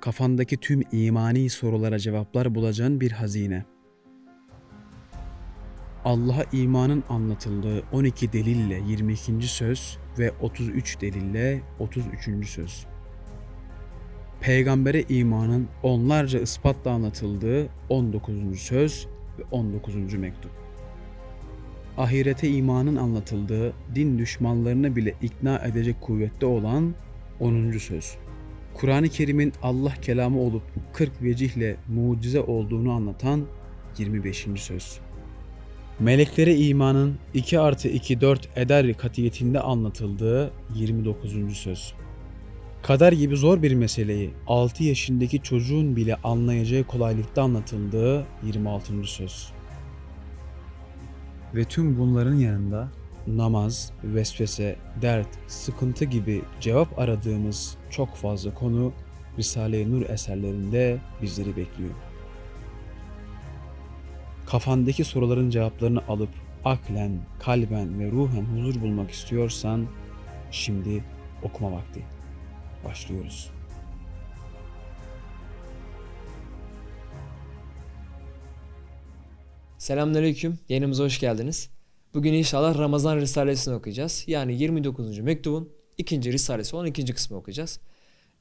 kafandaki tüm imani sorulara cevaplar bulacağın bir hazine. Allah'a imanın anlatıldığı 12 delille 22. söz ve 33 delille 33. söz. Peygambere imanın onlarca ispatla anlatıldığı 19. söz ve 19. mektup. Ahirete imanın anlatıldığı din düşmanlarını bile ikna edecek kuvvette olan 10. söz. Kur'an-ı Kerim'in Allah kelamı olup 40 vecihle mucize olduğunu anlatan 25. söz. Meleklere imanın 2 artı 2 4 eder katiyetinde anlatıldığı 29. söz. Kader gibi zor bir meseleyi 6 yaşındaki çocuğun bile anlayacağı kolaylıkta anlatıldığı 26. söz. Ve tüm bunların yanında namaz, vesvese, dert, sıkıntı gibi cevap aradığımız çok fazla konu Risale-i Nur eserlerinde bizleri bekliyor. Kafandaki soruların cevaplarını alıp aklen, kalben ve ruhen huzur bulmak istiyorsan şimdi okuma vakti. Başlıyoruz. Selamünaleyküm. Yayınımıza hoş geldiniz. Bugün inşallah Ramazan Risalesini okuyacağız. Yani 29. mektubun ikinci Risalesi olan ikinci kısmı okuyacağız.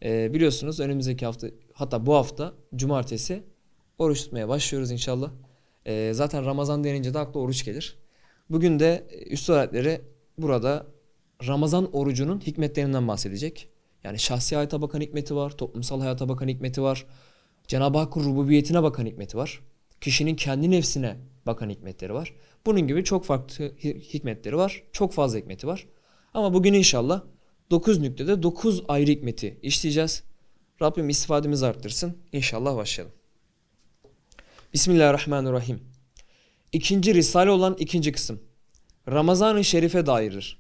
Ee, biliyorsunuz önümüzdeki hafta hatta bu hafta cumartesi oruç tutmaya başlıyoruz inşallah. Ee, zaten Ramazan denince de akla oruç gelir. Bugün de üstü öğretleri burada Ramazan orucunun hikmetlerinden bahsedecek. Yani şahsi hayata bakan hikmeti var, toplumsal hayata bakan hikmeti var. Cenab-ı Hakk'ın rububiyetine bakan hikmeti var. Kişinin kendi nefsine bakan hikmetleri var. Bunun gibi çok farklı hi- hikmetleri var. Çok fazla hikmeti var. Ama bugün inşallah 9 nüktede 9 ayrı hikmeti işleyeceğiz. Rabbim istifademizi arttırsın. İnşallah başlayalım. Bismillahirrahmanirrahim. İkinci risale olan ikinci kısım. Ramazan-ı Şerif'e dairdir.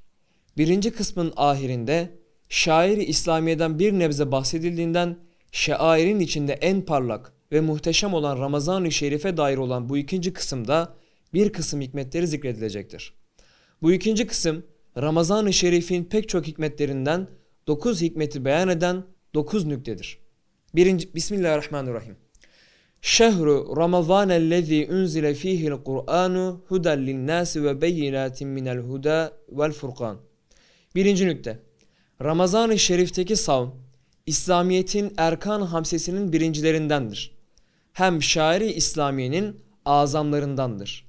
Birinci kısmın ahirinde şairi İslamiye'den bir nebze bahsedildiğinden şairin içinde en parlak ve muhteşem olan Ramazan-ı Şerif'e dair olan bu ikinci kısımda bir kısım hikmetleri zikredilecektir. Bu ikinci kısım Ramazan-ı Şerif'in pek çok hikmetlerinden 9 hikmeti beyan eden 9 nüktedir. Birinci, Bismillahirrahmanirrahim. Şehru Ramazanellezî unzile fîhil Kur'anu huden linnâsi ve beyinâtin minel huda vel furkan. Birinci nükte. Ramazan-ı Şerif'teki savm, İslamiyet'in erkan hamsesinin birincilerindendir. Hem şairi İslamiye'nin azamlarındandır.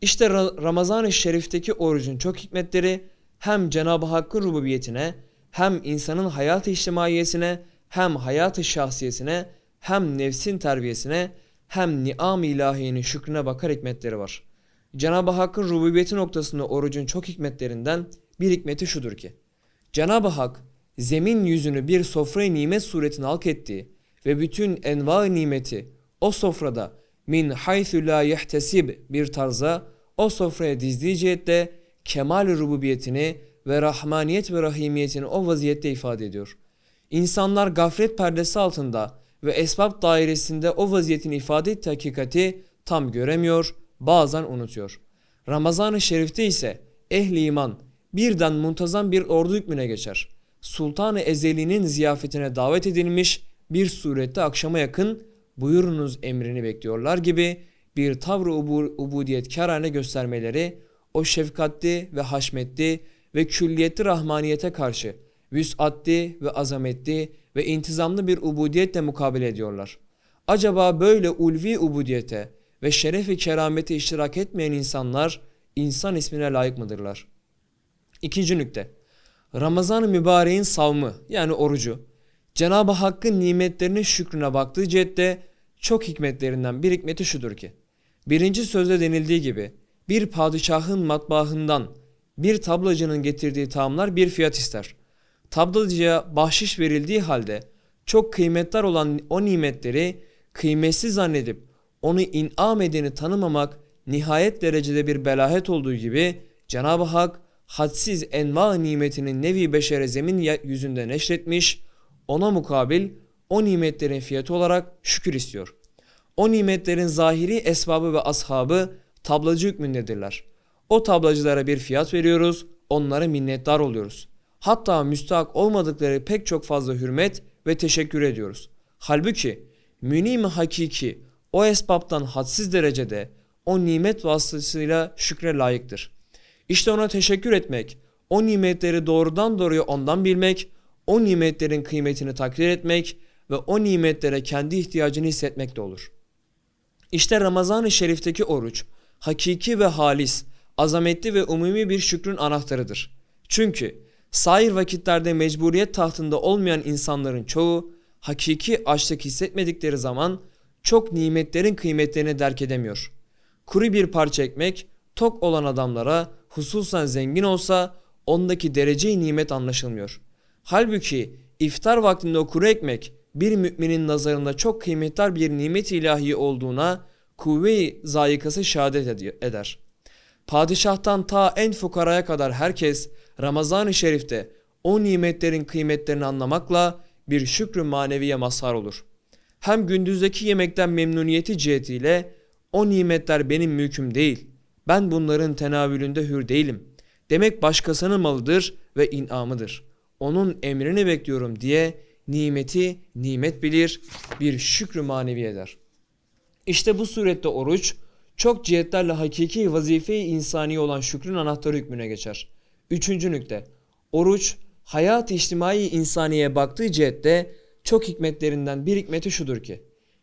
İşte Ra- Ramazan-ı Şerif'teki orucun çok hikmetleri hem Cenab-ı Hakk'ın rububiyetine, hem insanın hayat-ı içtimaiyesine, hem hayat-ı şahsiyesine, hem nefsin terbiyesine, hem ni'am-ı ilahiyenin şükrüne bakar hikmetleri var. Cenab-ı Hakk'ın rububiyeti noktasında orucun çok hikmetlerinden bir hikmeti şudur ki, Cenab-ı Hak zemin yüzünü bir sofrayı nimet suretine halk ettiği ve bütün enva nimeti o sofrada min haythu la yehtesib bir tarza o sofraya dizdiği cihette kemal rububiyetini ve rahmaniyet ve rahimiyetini o vaziyette ifade ediyor. İnsanlar gaflet perdesi altında ve esbab dairesinde o vaziyetin ifade ettiği hakikati tam göremiyor, bazen unutuyor. Ramazan-ı Şerif'te ise ehli iman birden muntazam bir ordu hükmüne geçer. Sultan-ı Ezeli'nin ziyafetine davet edilmiş bir surette akşama yakın buyurunuz emrini bekliyorlar gibi bir tavrı ubu- ubudiyetkârane göstermeleri o şefkatli ve haşmetli ve külliyetli rahmaniyete karşı vüsatli ve azametli ve intizamlı bir ubudiyetle mukabele ediyorlar. Acaba böyle ulvi ubudiyete ve şeref-i keramete iştirak etmeyen insanlar insan ismine layık mıdırlar? İkinci nükte. Ramazan-ı mübareğin savmı yani orucu. Cenab-ı Hakk'ın nimetlerinin şükrüne baktığı cihette çok hikmetlerinden bir hikmeti şudur ki. Birinci sözde denildiği gibi bir padişahın matbaahından bir tablacının getirdiği tamlar bir fiyat ister. Tablacıya bahşiş verildiği halde çok kıymetler olan o nimetleri kıymetsiz zannedip onu inam edeni tanımamak nihayet derecede bir belahet olduğu gibi Cenab-ı Hak hadsiz enva nimetinin nevi beşere zemin yüzünde neşretmiş, ona mukabil o nimetlerin fiyatı olarak şükür istiyor. O nimetlerin zahiri esbabı ve ashabı tablacı hükmündedirler. O tablacılara bir fiyat veriyoruz, onlara minnettar oluyoruz. Hatta müstahak olmadıkları pek çok fazla hürmet ve teşekkür ediyoruz. Halbuki münim hakiki o esbaptan hadsiz derecede o nimet vasıtasıyla şükre layıktır. İşte ona teşekkür etmek, o nimetleri doğrudan doğruya ondan bilmek, o nimetlerin kıymetini takdir etmek ve o nimetlere kendi ihtiyacını hissetmek de olur. İşte Ramazan-ı Şerif'teki oruç hakiki ve halis, azametli ve umumi bir şükrün anahtarıdır. Çünkü sair vakitlerde mecburiyet tahtında olmayan insanların çoğu hakiki açlık hissetmedikleri zaman çok nimetlerin kıymetlerini derk edemiyor. Kuru bir parça ekmek tok olan adamlara hususen zengin olsa ondaki derece nimet anlaşılmıyor. Halbuki iftar vaktinde o kuru ekmek bir müminin nazarında çok kıymetli bir nimet ilahi olduğuna kuvve-i zayikası şehadet ed- eder. Padişahtan ta en fukaraya kadar herkes Ramazan-ı Şerif'te o nimetlerin kıymetlerini anlamakla bir şükrü maneviye mazhar olur. Hem gündüzdeki yemekten memnuniyeti cihetiyle o nimetler benim mülküm değil. Ben bunların tenavülünde hür değilim. Demek başkasının malıdır ve inamıdır. Onun emrini bekliyorum diye nimeti nimet bilir, bir şükrü manevi eder. İşte bu surette oruç çok cihetlerle hakiki vazife-i insani olan şükrün anahtarı hükmüne geçer. Üçüncü nükte. Oruç hayat içtimai insaniye baktığı cihette çok hikmetlerinden bir hikmeti şudur ki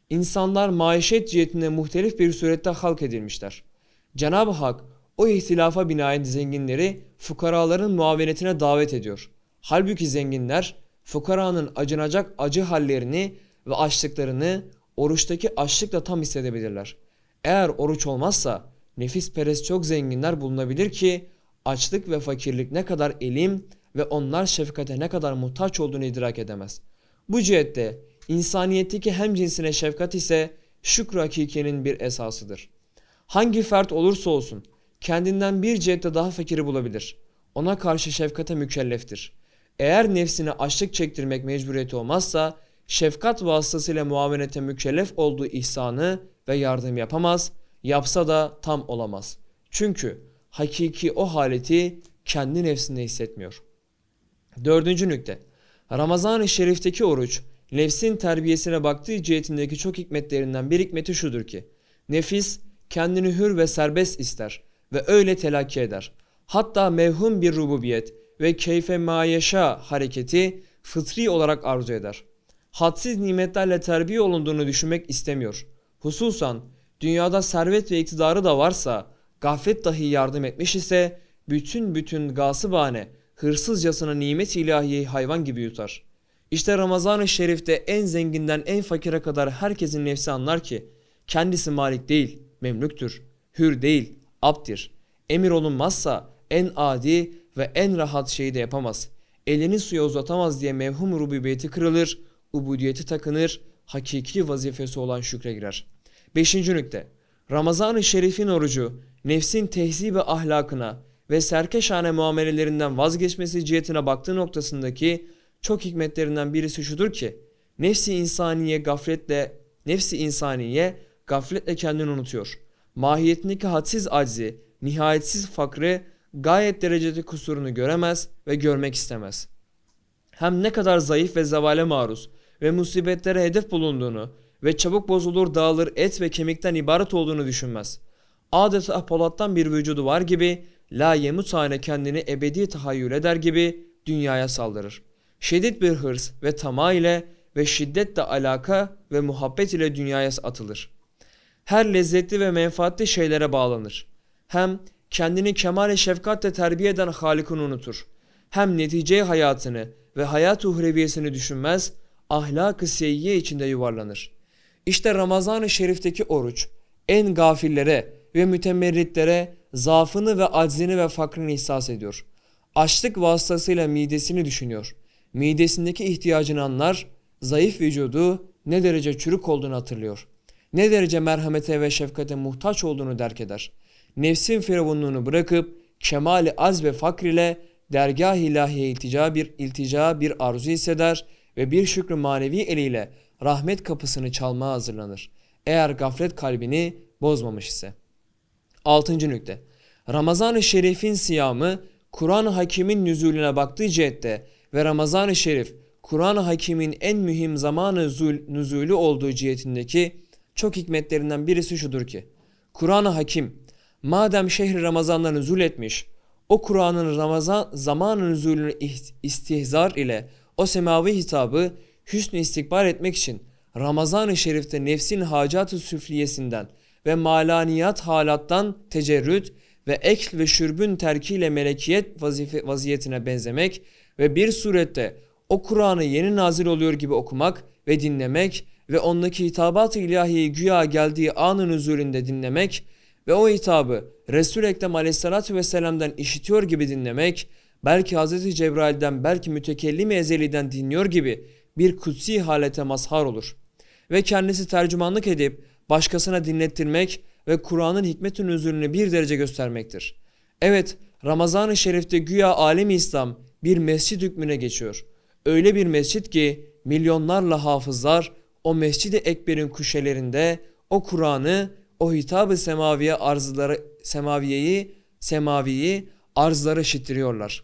insanlar maişet cihetinde muhtelif bir surette halk edilmişler. Cenab-ı Hak o ihtilafa binaen zenginleri fukaraların muavenetine davet ediyor. Halbuki zenginler fukaranın acınacak acı hallerini ve açlıklarını oruçtaki açlıkla tam hissedebilirler. Eğer oruç olmazsa nefis perest çok zenginler bulunabilir ki açlık ve fakirlik ne kadar elim ve onlar şefkate ne kadar muhtaç olduğunu idrak edemez. Bu cihette insaniyetteki hem cinsine şefkat ise şükür hakikenin bir esasıdır. Hangi fert olursa olsun kendinden bir cihette daha fakiri bulabilir. Ona karşı şefkate mükelleftir. Eğer nefsine açlık çektirmek mecburiyeti olmazsa şefkat vasıtasıyla muavenete mükellef olduğu ihsanı ve yardım yapamaz, yapsa da tam olamaz. Çünkü hakiki o haleti kendi nefsinde hissetmiyor. Dördüncü nükte. Ramazan-ı Şerif'teki oruç, nefsin terbiyesine baktığı cihetindeki çok hikmetlerinden bir hikmeti şudur ki, nefis kendini hür ve serbest ister ve öyle telakki eder. Hatta mevhum bir rububiyet ve keyfe mayeşa hareketi fıtri olarak arzu eder. Hadsiz nimetlerle terbiye olunduğunu düşünmek istemiyor. Hususan dünyada servet ve iktidarı da varsa, gaflet dahi yardım etmiş ise bütün bütün gasıbane, hırsızcasına nimet ilahiyeyi hayvan gibi yutar. İşte Ramazan-ı Şerif'te en zenginden en fakire kadar herkesin nefsi anlar ki kendisi malik değil, memlüktür, hür değil, abdir. Emir olunmazsa en adi ve en rahat şeyi de yapamaz. Elini suya uzatamaz diye mevhum rububiyeti kırılır, ubudiyeti takınır, hakiki vazifesi olan şükre girer. Beşinci nükte. Ramazan-ı Şerif'in orucu nefsin tehzib ve ahlakına ve serkeşane muamelelerinden vazgeçmesi cihetine baktığı noktasındaki çok hikmetlerinden birisi şudur ki nefsi insaniye gafletle nefsi insaniye gafletle kendini unutuyor. Mahiyetindeki hadsiz aczi, nihayetsiz fakrı, gayet derecede kusurunu göremez ve görmek istemez. Hem ne kadar zayıf ve zevale maruz ve musibetlere hedef bulunduğunu ve çabuk bozulur dağılır et ve kemikten ibaret olduğunu düşünmez. Adeta polattan bir vücudu var gibi la yemut hane kendini ebedi tahayyül eder gibi dünyaya saldırır. Şiddet bir hırs ve tamah ile ve şiddetle alaka ve muhabbet ile dünyaya atılır. Her lezzetli ve menfaatli şeylere bağlanır. Hem kendini kemal-i şefkatle terbiye eden Halik'ini unutur. Hem netice hayatını ve hayat uhreviyesini düşünmez, ahlak-ı seyyiye içinde yuvarlanır. İşte Ramazan-ı Şerif'teki oruç en gafillere ve mütemerritlere zaafını ve aczini ve fakrını ihsas ediyor. Açlık vasıtasıyla midesini düşünüyor. Midesindeki ihtiyacını anlar, zayıf vücudu ne derece çürük olduğunu hatırlıyor. Ne derece merhamete ve şefkate muhtaç olduğunu derk eder. Nefsin firavunluğunu bırakıp kemali az ve fakr ile dergah ilahiye iltica bir iltica bir arzu hisseder ve bir şükrü manevi eliyle rahmet kapısını çalmaya hazırlanır. Eğer gaflet kalbini bozmamış ise. Altıncı nükte. Ramazan-ı Şerif'in siyamı Kur'an-ı Hakim'in nüzulüne baktığı cihette ve Ramazan-ı Şerif Kur'an-ı Hakim'in en mühim zamanı zul- nüzulü olduğu cihetindeki çok hikmetlerinden birisi şudur ki Kur'an-ı Hakim madem şehri Ramazan'da nüzul etmiş o Kur'an'ın Ramazan zamanı nüzulünü istihzar ile o semavi hitabı hüsnü istikbal etmek için Ramazan-ı Şerif'te nefsin hacat-ı süfliyesinden ve malaniyat halattan tecerrüt ve ekl ve şürbün terkiyle melekiyet vazife, vaziyetine benzemek ve bir surette o Kur'an'ı yeni nazil oluyor gibi okumak ve dinlemek ve ondaki hitabat-ı ilahiyi güya geldiği anın huzurunda dinlemek ve o hitabı Resul-i Ekrem aleyhissalatü vesselam'dan işitiyor gibi dinlemek, belki Hz. Cebrail'den belki mütekellim ezeliden dinliyor gibi bir kutsi halete mazhar olur. Ve kendisi tercümanlık edip başkasına dinlettirmek ve Kur'an'ın hikmet-i nüzulünü bir derece göstermektir. Evet, Ramazan-ı Şerif'te güya alemi İslam bir mescid hükmüne geçiyor. Öyle bir mescit ki milyonlarla hafızlar o Mescid-i Ekber'in kuşelerinde o Kur'an'ı, o hitab-ı semaviye arzları, semaviyeyi, semaviyi arzları işittiriyorlar.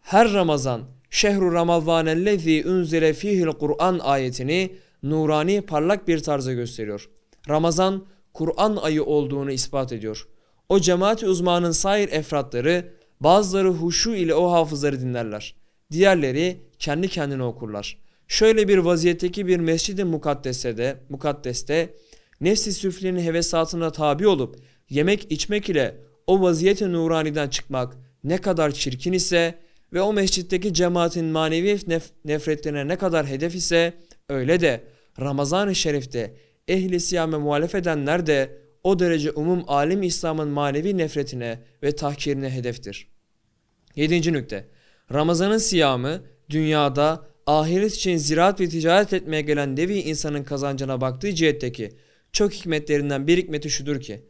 Her Ramazan şehru ramazanellezi unzile fihil Kur'an ayetini nurani parlak bir tarzda gösteriyor. Ramazan Kur'an ayı olduğunu ispat ediyor. O cemaat-i uzmanın sair efratları bazıları huşu ile o hafızları dinlerler. Diğerleri kendi kendine okurlar. Şöyle bir vaziyetteki bir mescid-i mukaddesede, mukaddeste nefsi süflenin hevesatına tabi olup yemek içmek ile o vaziyeti nuraniden çıkmak ne kadar çirkin ise ve o mescitteki cemaatin manevi nef- nefretlerine ne kadar hedef ise öyle de Ramazan-ı Şerif'te ehli siyame muhalef edenler de o derece umum alim İslam'ın manevi nefretine ve tahkirine hedeftir. 7. nükte. Ramazan'ın siyamı dünyada ahiret için ziraat ve ticaret etmeye gelen devi insanın kazancına baktığı cihetteki çok hikmetlerinden bir hikmeti şudur ki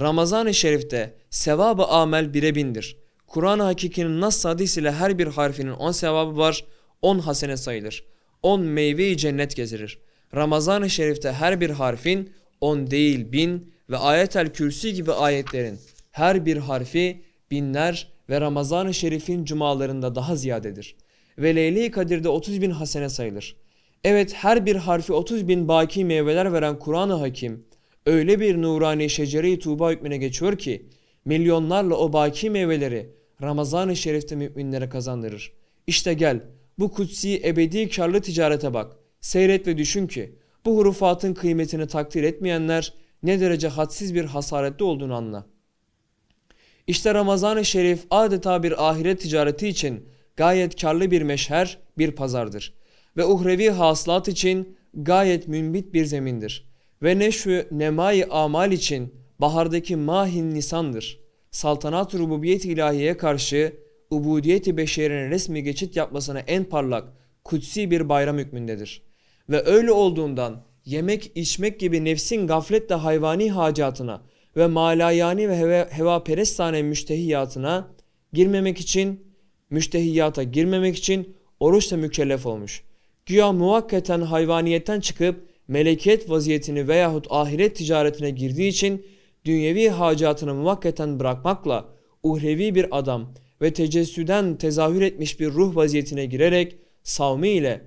Ramazan-ı Şerif'te sevabı amel bire bindir. Kur'an-ı Hakikinin nas hadis ile her bir harfinin on sevabı var, on hasene sayılır. On meyve-i cennet getirir. Ramazan-ı Şerif'te her bir harfin on değil bin ve ayetel kürsi gibi ayetlerin her bir harfi binler ve Ramazan-ı Şerif'in cumalarında daha ziyadedir. Ve Leyli-i Kadir'de 30 bin hasene sayılır. Evet her bir harfi 30 bin baki meyveler veren Kur'an-ı Hakim öyle bir nurani şecere-i tuğba hükmüne geçiyor ki milyonlarla o baki meyveleri Ramazan-ı Şerif'te müminlere kazandırır. İşte gel bu kutsi ebedi karlı ticarete bak. Seyret ve düşün ki bu hurufatın kıymetini takdir etmeyenler ne derece hadsiz bir hasarette olduğunu anla. İşte Ramazan-ı Şerif adeta bir ahiret ticareti için gayet karlı bir meşher, bir pazardır. Ve uhrevi hasılat için gayet münbit bir zemindir. Ve neşvü nemai amal için bahardaki mahin nisandır. Saltanat-ı rububiyet ilahiye karşı ubudiyeti beşerinin resmi geçit yapmasına en parlak, kutsi bir bayram hükmündedir. Ve öyle olduğundan yemek içmek gibi nefsin gafletle hayvani hacatına ve malayani ve heva, heva perestane müştehiyatına girmemek için müştehiyata girmemek için oruçla mükellef olmuş. Güya muvakkaten hayvaniyetten çıkıp melekiyet vaziyetini veyahut ahiret ticaretine girdiği için dünyevi hacatını muvakkaten bırakmakla uhrevi bir adam ve tecessüden tezahür etmiş bir ruh vaziyetine girerek savmi ile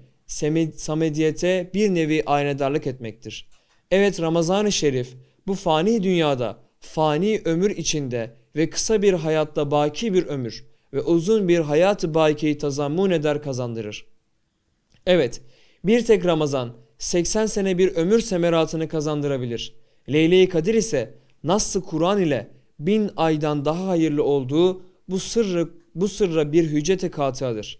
samediyete bir nevi aynedarlık etmektir. Evet Ramazan-ı Şerif bu fani dünyada, fani ömür içinde ve kısa bir hayatta baki bir ömür ve uzun bir hayat-ı bakiyi tazammun eder kazandırır. Evet, bir tek Ramazan 80 sene bir ömür semeratını kazandırabilir. Leyle-i Kadir ise Nass-ı Kur'an ile bin aydan daha hayırlı olduğu bu sırrı bu sırra bir hüccete katıadır.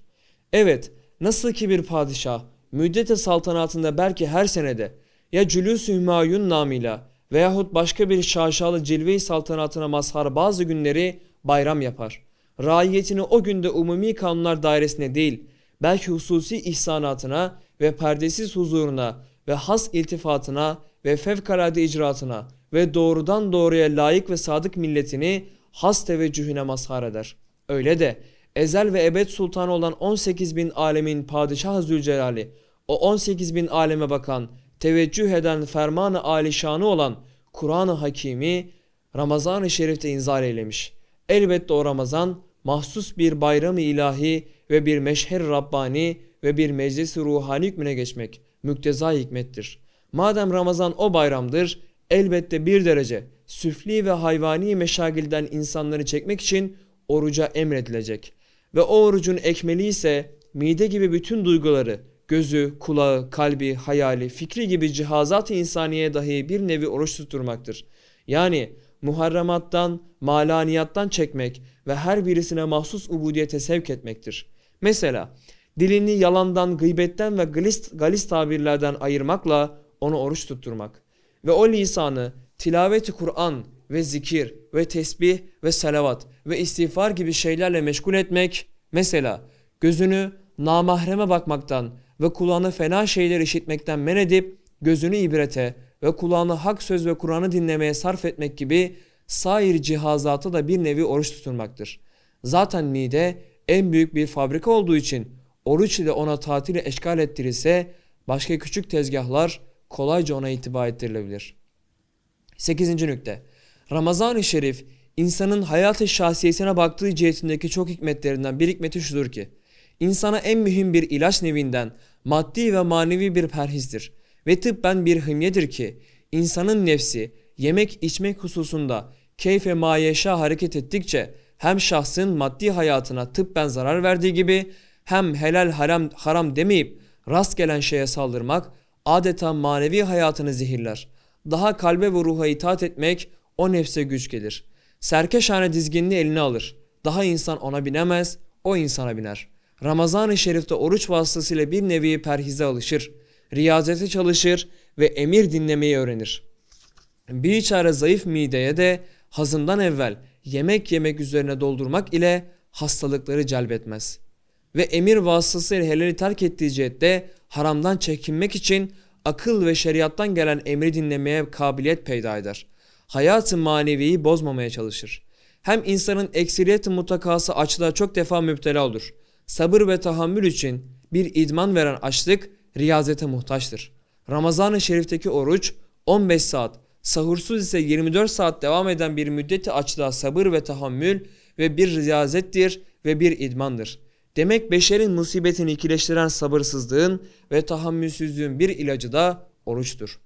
Evet, nasıl ki bir padişah müddete saltanatında belki her senede ya Cülûs-ü Hümayun namıyla veyahut başka bir şaşalı cilve-i saltanatına mazhar bazı günleri bayram yapar. Raiyetini o günde umumi kanunlar dairesine değil, belki hususi ihsanatına ve perdesiz huzuruna ve has iltifatına ve fevkalade icraatına ve doğrudan doğruya layık ve sadık milletini has teveccühüne mazhar eder. Öyle de ezel ve ebed sultanı olan 18 bin alemin padişah Zülcelal'i, o 18 bin aleme bakan, teveccüh eden fermanı alişanı olan Kur'an-ı Hakimi Ramazan-ı Şerif'te inzar eylemiş. Elbette o Ramazan mahsus bir bayram-ı ilahi ve bir meşher Rabbani ve bir meclis ruhani hükmüne geçmek mükteza hikmettir. Madem Ramazan o bayramdır, elbette bir derece süfli ve hayvani meşagilden insanları çekmek için oruca emredilecek. Ve o orucun ekmeli ise mide gibi bütün duyguları, gözü, kulağı, kalbi, hayali, fikri gibi cihazat-ı insaniye dahi bir nevi oruç tutturmaktır. Yani muharremattan, malaniyattan çekmek ve her birisine mahsus ubudiyete sevk etmektir. Mesela dilini yalandan, gıybetten ve galis, galis tabirlerden ayırmakla onu oruç tutturmak ve o lisanı tilaveti Kur'an ve zikir ve tesbih ve salavat ve istiğfar gibi şeylerle meşgul etmek mesela gözünü namahreme bakmaktan ve kulağını fena şeyler işitmekten men edip gözünü ibrete ve kulağını hak söz ve Kur'an'ı dinlemeye sarf etmek gibi sair cihazatı da bir nevi oruç tutturmaktır. Zaten mide en büyük bir fabrika olduğu için oruç ile ona tatili eşgal ettirirse başka küçük tezgahlar kolayca ona itibar ettirilebilir. 8. nükte Ramazan-ı Şerif insanın hayat-ı şahsiyesine baktığı cihetindeki çok hikmetlerinden bir hikmeti şudur ki insana en mühim bir ilaç nevinden maddi ve manevi bir perhizdir ve tıbben bir hımyedir ki insanın nefsi yemek içmek hususunda keyfe mayeşa hareket ettikçe hem şahsın maddi hayatına tıbben zarar verdiği gibi hem helal haram, haram demeyip rast gelen şeye saldırmak adeta manevi hayatını zehirler. Daha kalbe ve ruha itaat etmek o nefse güç gelir. Serkeşhane dizginini eline alır. Daha insan ona binemez, o insana biner. Ramazan-ı Şerif'te oruç vasıtasıyla bir nevi perhize alışır. Riyazete çalışır ve emir dinlemeyi öğrenir. Bir çare zayıf mideye de hazından evvel yemek yemek üzerine doldurmak ile hastalıkları celbetmez. Ve emir vasıtasıyla helali terk ettiği cihette haramdan çekinmek için akıl ve şeriattan gelen emri dinlemeye kabiliyet peyda eder. Hayatı maneviyi bozmamaya çalışır. Hem insanın ekseriyeti mutakası açlığa çok defa müptela olur. Sabır ve tahammül için bir idman veren açlık riyazete muhtaçtır. Ramazan-ı Şerif'teki oruç 15 saat, sahursuz ise 24 saat devam eden bir müddeti açlığa sabır ve tahammül ve bir riyazettir ve bir idmandır. Demek beşerin musibetini ikileştiren sabırsızlığın ve tahammülsüzlüğün bir ilacı da oruçtur.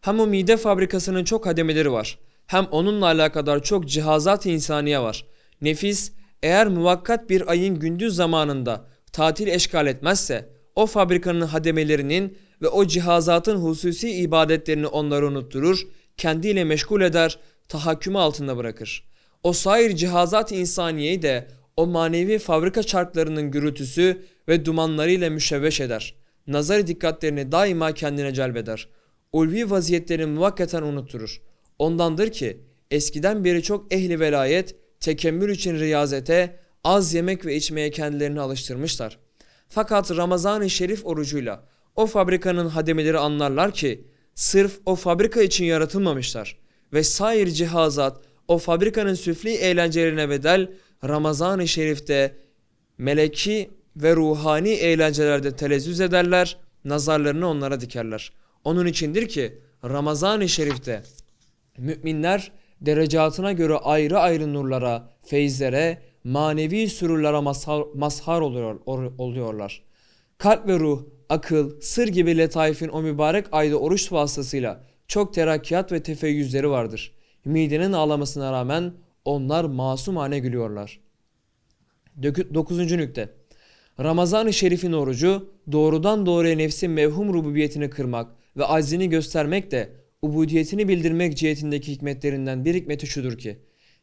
Hem o mide fabrikasının çok hademeleri var. Hem onunla alakadar çok cihazat insaniye var. Nefis eğer muvakkat bir ayın gündüz zamanında tatil eşgal etmezse o fabrikanın hademelerinin ve o cihazatın hususi ibadetlerini onları unutturur, kendiyle meşgul eder, tahakkümü altında bırakır. O sair cihazat insaniyeyi de o manevi fabrika çarklarının gürültüsü ve dumanlarıyla müşevveş eder. Nazar dikkatlerini daima kendine celbeder. Ulvi vaziyetlerini muvakkaten unutturur. Ondandır ki eskiden beri çok ehli velayet tekemmül için riyazete, az yemek ve içmeye kendilerini alıştırmışlar. Fakat Ramazan-ı Şerif orucuyla o fabrikanın hademeleri anlarlar ki sırf o fabrika için yaratılmamışlar ve sair cihazat o fabrikanın süfli eğlencelerine bedel Ramazan-ı Şerif'te meleki ve ruhani eğlencelerde telezzüz ederler, nazarlarını onlara dikerler. Onun içindir ki Ramazan-ı Şerif'te müminler derecatına göre ayrı ayrı nurlara, feyizlere, manevi sürürlere mazhar, mazhar oluyor, oluyorlar. Kalp ve ruh, akıl, sır gibi letaifin o mübarek ayda oruç vasıtasıyla çok terakkiyat ve tefeyyüzleri vardır. Midenin ağlamasına rağmen onlar masumane gülüyorlar. 9. nükte Ramazan-ı Şerif'in orucu doğrudan doğruya nefsin mevhum rububiyetini kırmak ve aczini göstermek de ubudiyetini bildirmek cihetindeki hikmetlerinden bir hikmeti şudur ki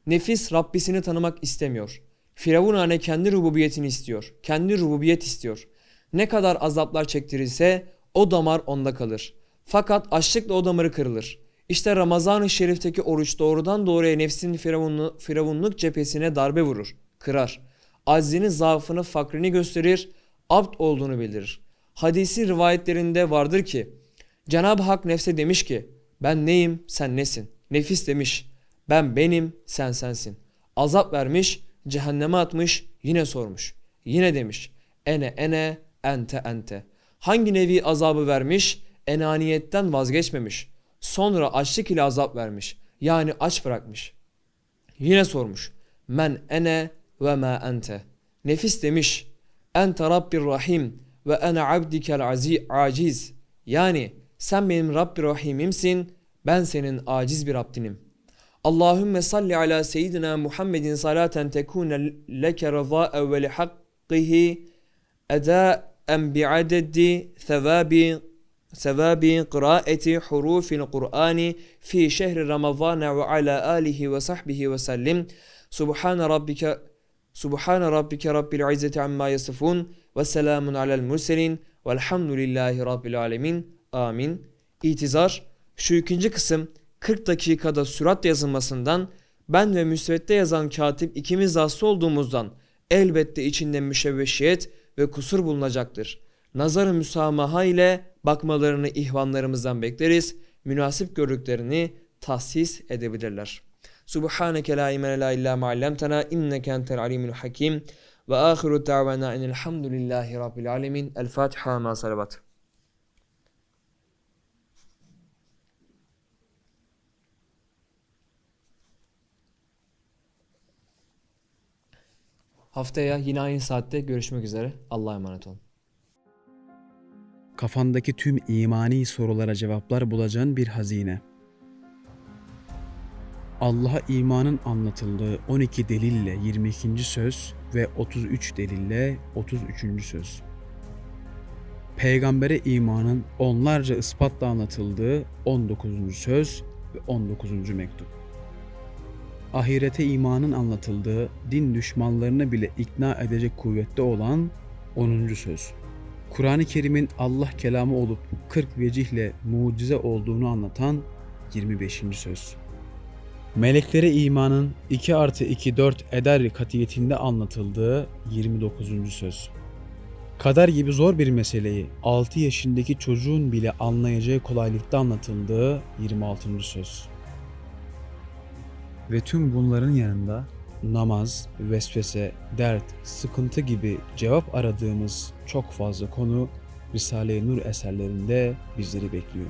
nefis Rabbisini tanımak istemiyor. Firavunane kendi rububiyetini istiyor. Kendi rububiyet istiyor. Ne kadar azaplar çektirirse o damar onda kalır. Fakat açlıkla o damarı kırılır. İşte Ramazan-ı Şerif'teki oruç doğrudan doğruya nefsin firavunlu, firavunluk cephesine darbe vurur, kırar. Aczini, zaafını, fakrini gösterir, abd olduğunu bildirir. Hadisi rivayetlerinde vardır ki, Cenab-ı Hak nefse demiş ki, ben neyim, sen nesin? Nefis demiş, ben benim, sen sensin. Azap vermiş, cehenneme atmış, yine sormuş. Yine demiş, ene ene, ente ente. Hangi nevi azabı vermiş, enaniyetten vazgeçmemiş. Sonra açlık ile azap vermiş. Yani aç bırakmış. Yine sormuş. Men ene ve ma ente. Nefis demiş. Ente Rabbir Rahim ve ene abdikel aciz. Yani sen benim Rabbi Rahim'imsin, ben senin aciz bir Abdinim. Allahümme salli ala seyyidina Muhammedin salaten tekune leke rızâe ve lihakkihi edâen bi'adedi sevabi sevabi kıraati hurufil Kur'ani fi şehri Ramazan ve ala alihi ve sahbihi ve sellim. Subhane rabbike Subhane rabbike rabbil izzeti amma yasifun ve selamun alel murselin velhamdülillahi rabbil alemin. Amin. İtizar şu ikinci kısım 40 dakikada sürat yazılmasından ben ve müsvedde yazan katip ikimiz hasta olduğumuzdan elbette içinde müşevveşiyet ve kusur bulunacaktır. Nazar-ı müsamaha ile bakmalarını ihvanlarımızdan bekleriz. Münasip gördüklerini tahsis edebilirler. Subhaneke la ilme la illa ma allamtana inneke entel alimul hakim ve ahiru davana enelhamdülillahi rabbil alemin. El Fatiha ma salavat. Haftaya yine aynı saatte görüşmek üzere. Allah'a emanet olun. Kafandaki tüm imani sorulara cevaplar bulacağın bir hazine. Allah'a imanın anlatıldığı 12 delille 22. söz ve 33 delille 33. söz. Peygambere imanın onlarca ispatla anlatıldığı 19. söz ve 19. mektup. Ahirete imanın anlatıldığı din düşmanlarını bile ikna edecek kuvvette olan 10. söz. Kur'an-ı Kerim'in Allah kelamı olup 40 vecihle mucize olduğunu anlatan 25. söz. Meleklere imanın 2 artı 2 4 eder katiyetinde anlatıldığı 29. söz. Kader gibi zor bir meseleyi 6 yaşındaki çocuğun bile anlayacağı kolaylıkta anlatıldığı 26. söz. Ve tüm bunların yanında namaz, vesvese, dert, sıkıntı gibi cevap aradığımız çok fazla konu Risale-i Nur eserlerinde bizleri bekliyor.